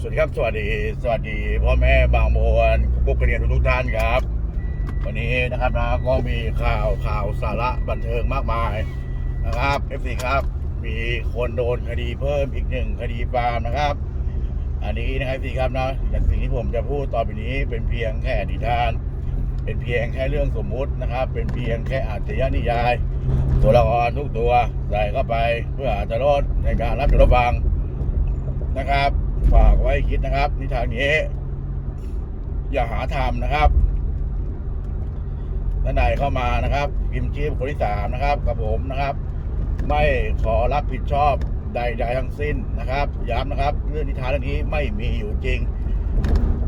สวัสดีครับ สวัสดีสวัสดีพ่อแม่บางมวลพวกเรียนทุกท่านครับ วันนี้นะครับนะก็มีข่าวข่าวสาระบันเทิงมากมายนะครับ FC ครับ มีคนโดนคดีเพิ่มอีกหนึ่งคดีฟาร์มนะครับ อันนี้นะครับสิครับนะแต่สิ่งที่ผมจะพูดต่อไปนี้เป็นเพียงแค่นิทาน เป็นเพียงแค่เรื่องสมมุตินะครับ เป็นเพียงแค่อาชญานิยาย ตัวละครทุกตัวใส่เข้าไปเพื่ออาจจะลดในการรับชมรับฟังนะครับ ฝากไว้คิดนะครับ นิทานนี้ อย่าหาทำนะครับท่านใดเข้ามานะครับพิมพ์ชื่อคนที่สามนะครับกับผมนะครับ ไม่ขอรับผิดชอบใดๆทั้งสิ้นนะครับย้ำนะครับ เรื่องนิทานเรื่องนี้ไม่มีอยู่จริง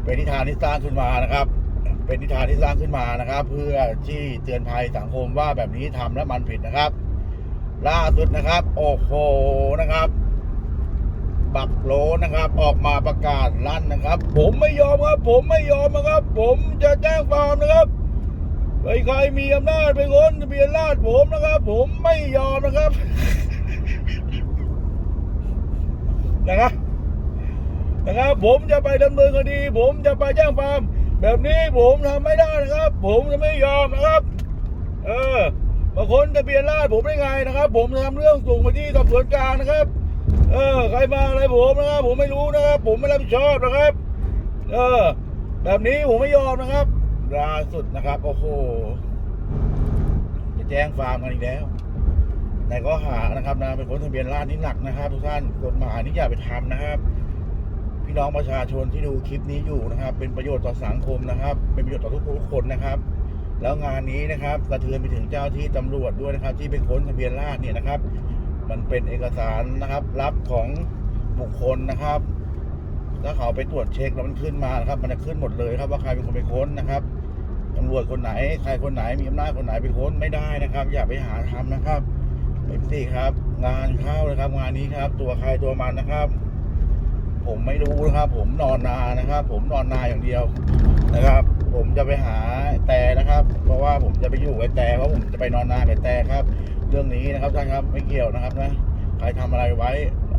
เป็นนิทานที่สร้างขึ้นมานะครับ เป็นนิทานที่สร้างขึ้นมานะครับ เพื่อที่เตือนภัยสังคมว่าแบบนี้ทำแล้วมันผิดนะครับ ล่าสุดนะครับ โอ้โหนะครับ บักโลนะครับ ออกมาประกาศลั่นนะครับ ผมไม่ยอมครับ ผมไม่ยอมนะครับ ผมจะแจ้งความนะครับใครมีอำนาจเป็นคนทะเบียนราษฎร์ผมนะครับ ผมไม่ยอมนะครับนะครับนะครับ ผมจะไปดำเนินคดี ผมจะไปแจ้งความแบบนี้ผมทำไม่ได้นะครับ ผมจะไม่ยอมนะครับ เออบางคนทะเบียนราษฎร์ผมได้ไงนะครับ ผมจะทำเรื่องส่งไปที่สอบสวนกลางนะครับ เออใครมาอะไรผมนะครับผมไม่รู้นะครับ ผมไม่รับผิดชอบนะครับ เออ แบบนี้ผมไม่ยอมนะครับล่าสุดนะครับโอ้โหจะแจ้งฟาร์มกันอีกแล้วในข้อหานะครับนะเป็นคนทะเบียนราษฎรนี่หนักนะครับ ทุกท่านกฎหมายนี่อย่าไปทำนะครับ พี่น้องประชาชนที่ดูคลิปนี้อยู่นะครับ เป็นประโยชน์ต่อสังคมนะครับ เป็นประโยชน์ต่อทุกคนนะครับ แล้วงานนี้นะครับกระเทือนไปถึงเจ้าที่ตำรวจด้วยนะครับ ที่เป็นคนทะเบียนราษฎร์เนี่ยนะครับ มันเป็นเอกสารนะครับรับของบุคคลนะครับ ถ้าเขาไปตรวจเช็คแล้วมันขึ้นมานะครับ มันจะขึ้นหมดเลยครับว่าใครเป็นคนไปค้นนะครับตำรวจคนไหน ใครคนไหนมีอำนาจคนไหนไปค้นไม่ได้นะครับ อย่าไปหาทำนะครับเอฟซีครับ งานเข้าเลยครับ งานนี้ครับ ตัวใครตัวมันนะครับ ผมไม่รู้นะครับ ผมนอนนานะครับ ผมนอนนาอย่างเดียวนะครับ ผมจะไปหาแต่นะครับ เพราะว่าผมจะไปอยู่กับแต่เพราะผมจะไปนอนนากับแต่ครับ เรื่องนี้นะครับท่านครับไม่เกี่ยวนะครับนะใครทำอะไรไว้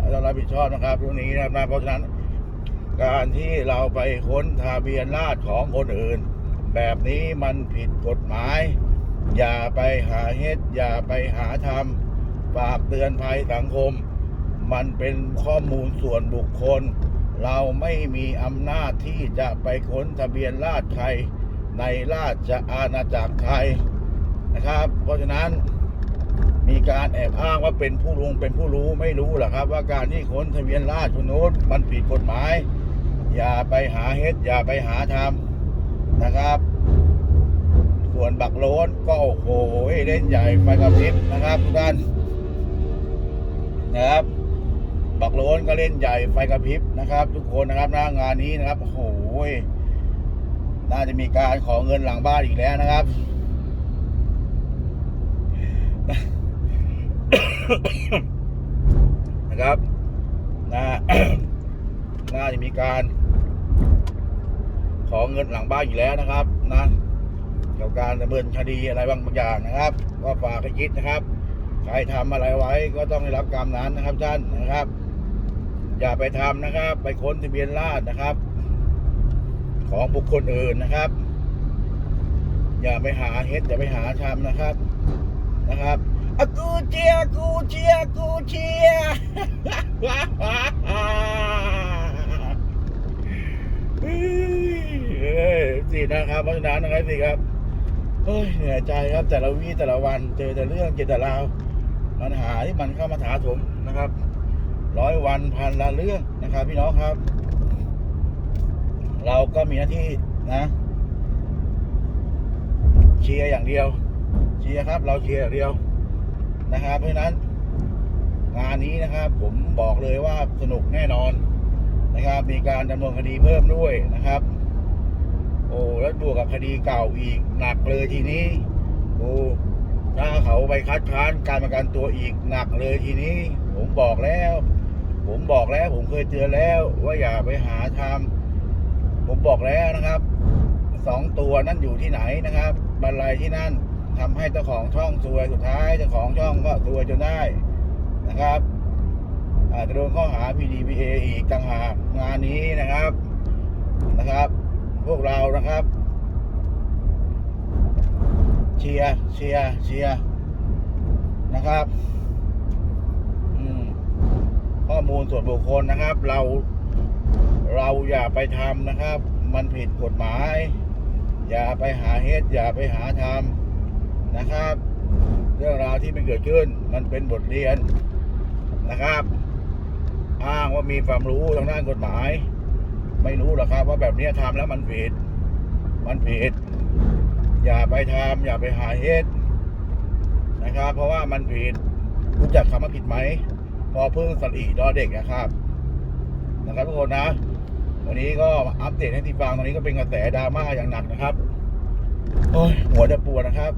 เรารับผิดชอบนะครับเรื่องนี้นะครับนะเพราะฉะนั้น การที่เราไปค้นทะเบียนราษของคนอื่น แบบนี้มันผิดกฎหมาย อย่าไปหาเฮ็ดอย่าไปหาทำฝากเตือนภัยสังคม มันเป็นข้อมูลส่วนบุคคล เราไม่มีอำนาจที่จะไปค้นทะเบียนราษใครในราชอาณาจักรไทยนะครับ เพราะฉะนั้น มีการแอบอ้างว่าเป็นผู้ลุงเป็นผู้รู้ไม่รู้หรอครับ ว่าการที่ค้นทะเบียนราษฎร์คนโน้นมันผิดกฎหมาย อย่าไปหาเฮ็ดอย่าไปหาทำนะครับ ส่วนบักโลนก็โอ้โหเล่นใหญ่ไฟกระพริบนะครับทุกท่านนะครับ บักโลนก็เล่นใหญ่ไฟกระพริบนะครับ ทุกคนนะครับหน้างานนี้นะครับโอ้โหน่าจะมีการขอเงินหลังบ้านอีกแล้วนะครับ นะครับนะน่าจะมีการ ขอเงินหลังบ้านอีกแล้วนะครับ นะเกี่ยวกับการดำเนินคดีอะไรบางอย่างนะครับ ก็ฝากให้คิดนะครับใครทำอะไรไว้ก็ต้องได้รับกรรมนั้นนะครับท่านนะครับ อย่าไปทำนะครับ ไปค้นทะเบียนราท์นะครับ ของบุคคลอื่นนะครับ อย่าไปหาเฮ็ดอย่าไปหาทำนะครับนะครับอะกู เชียร์กูเชียร์กูเชียร์เฮ้ยสินะครับเพราะฉะนั้นนะครับสิครับเฮ้ยเหนื่อยใจครับแต่ละวีแต่ละวันเจอแต่เรื่องเจอแต่ราวปัญหาที่มันเข้ามาถาถมนะครับร้อยวันพันละเรื่องนะครับ พี่น้องครับ เราก็มีหน้าที่นะเชียร์อย่างเดียวเชียร์ครับ เราเชียร์อย่างเดียว นะครับ เพราะฉะนั้นงานนี้นะครับ ผมบอกเลยว่าสนุกแน่นอนนะครับ มีการดำเนินคดีเพิ่มด้วยนะครับ โอ้แล้วบวกกับคดีเก่าอีกหนักเลยทีนี้โอ้ถ้าเขาไปคัดค้านการประกันตัวอีกหนักเลยทีนี้ ผมบอกแล้ว ผมบอกแล้ว ผมเคยเตือนแล้ว ว่าอย่าไปหาทำผมบอกแล้วนะครับสองตัวนั่นอยู่ที่ไหนนะครับบรรลัยที่นั่น ทำให้เจ้าของช่องซวยสุดท้ายเจ้าของช่องก็ซวยจนได้นะครับอาจจะโดนข้อหา PDPA อีกต่างหากงานนี้นะครับนะครับ พวกเรานะครับ เชียร์เชียร์เชียร์นะครับข้อมูลส่วนบุคคลนะครับ เราเราอย่าไปทำนะครับ มันผิดกฎหมาย อย่าไปหาเฮ็ดอย่าไปหาทำ นะครับ เรื่องราวที่มันเกิดขึ้นมันเป็นบทเรียนนะครับ อ้างว่ามีความรู้ทางด้านกฎหมาย ไม่รู้หรอกครับ ว่าแบบนี้ทำแล้วมันผิด มันผิด อย่าไปทำอย่าไปหาเฮ็ดนะครับ เพราะว่ามันผิดรู้จักคำว่าผิดไหมพอพึ่งสลีดอเด็กนะครับ นะครับทุกคนนะ วันนี้ก็อัปเดตให้ที่ฟังตอนนี้ก็เป็นกระแสดราม่าอย่างหนักนะครับ โอ้ยหัวจะปวดนะครับ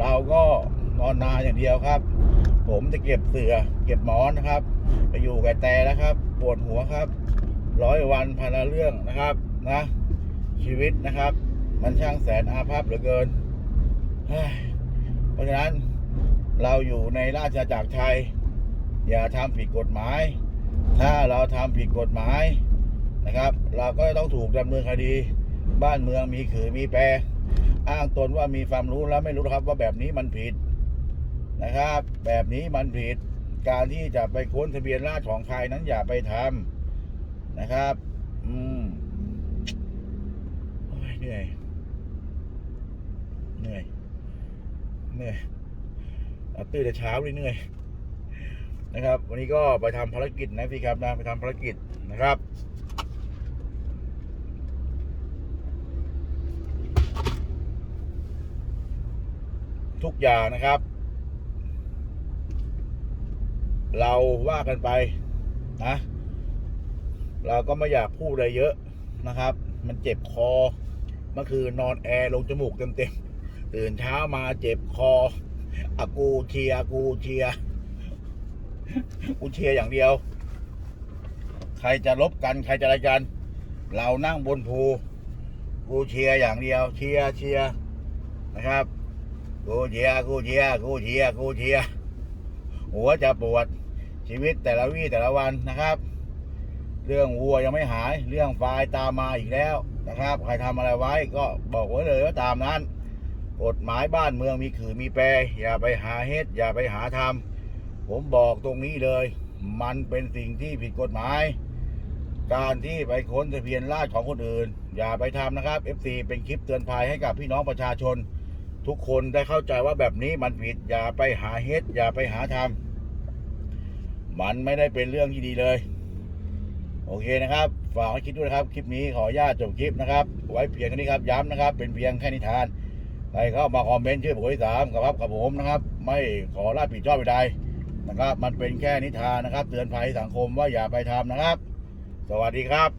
เราก็นอนนาอย่างเดียวครับ ผมจะเก็บเสือเก็บหมอนนะครับ ไปอยู่กับแต่แล้วครับ ปวดหัวครับ ร้อยวันพันละเรื่องนะครับนะ ชีวิตนะครับ มันช่างแสนอาภัพเหลือเกินเฮ้ยเพราะฉะนั้นเราอยู่ในราชอาณาจักรไทย อย่าทำผิดกฎหมาย ถ้าเราทำผิดกฎหมายนะครับ เราก็ต้องถูกดำเนินคดี บ้านเมืองมีขือมีแปร อ้างตนว่ามีความรู้แล้วไม่รู้ครับว่าแบบนี้มันผิดนะครับ แบบนี้มันผิด การที่จะไปค้นทะเบียนราษของใครนั้นอย่าไปทำนะครับ อืมเหนื่อยเหนื่อยเหนื่อยอาตื่นแต่เช้าเลยเหนื่อยนะครับ วันนี้ก็ไปทำภารกิจนะพี่ครับนะไปทำภารกิจนะครับ ทุกอย่างนะครับ เราว่ากันไปนะ เราก็ไม่อยากพูดอะไรเยอะนะครับ มันเจ็บคอเมื่อคืนนอนแอร์ลงจมูกเต็มๆตื่นเช้ามาเจ็บคออากูเชียกูเชียกูเชียอย่างเดียว ใครจะลบกันใครจะอะไรกัน เรานั่งบนภูกูเชียอย่างเดียว เชียเชียนะครับ กูเชียกูเชียกูเชียกูเชียหัวจะปวดชีวิตแต่ละวี่แต่ละวันนะครับ เรื่องวัวยังไม่หาย เรื่องไฟตามมาอีกแล้วนะครับ ใครทำอะไรไว้ก็บอกไว้เลยว่าตามนั้น กฎหมายบ้านเมืองมีขือมีแปรอย่าไปหาเฮ็ดอย่าไปหาทำผมบอกตรงนี้เลย มันเป็นสิ่งที่ผิดกฎหมาย การที่ไปค้นทะเบียนราษฎรของคนอื่น อย่าไปทำนะครับ FC เป็นคลิปเตือนภัยให้กับพี่น้องประชาชน ทุกคนได้เข้าใจว่าแบบนี้มันผิดอย่าไปหาเฮ็ดอย่าไปหาทำมันไม่ได้เป็นเรื่องที่ดีเลย โอเคนะครับ ฝากให้คิดด้วยนะครับ คลิปนี้ขออนุญาตจบคลิปนะครับ ไว้เพียงแค่นี้ครับย้ำนะครับ เป็นเพียงแค่นิทานใครเข้ามาคอมเมนต์ชื่อบุคคลที่สามกับครับกับผมนะครับ ไม่ขอรับผิดชอบใดนะครับ มันเป็นแค่นิทานนะครับ เตือนภัยสังคมว่าอย่าไปทำนะครับ สวัสดีครับ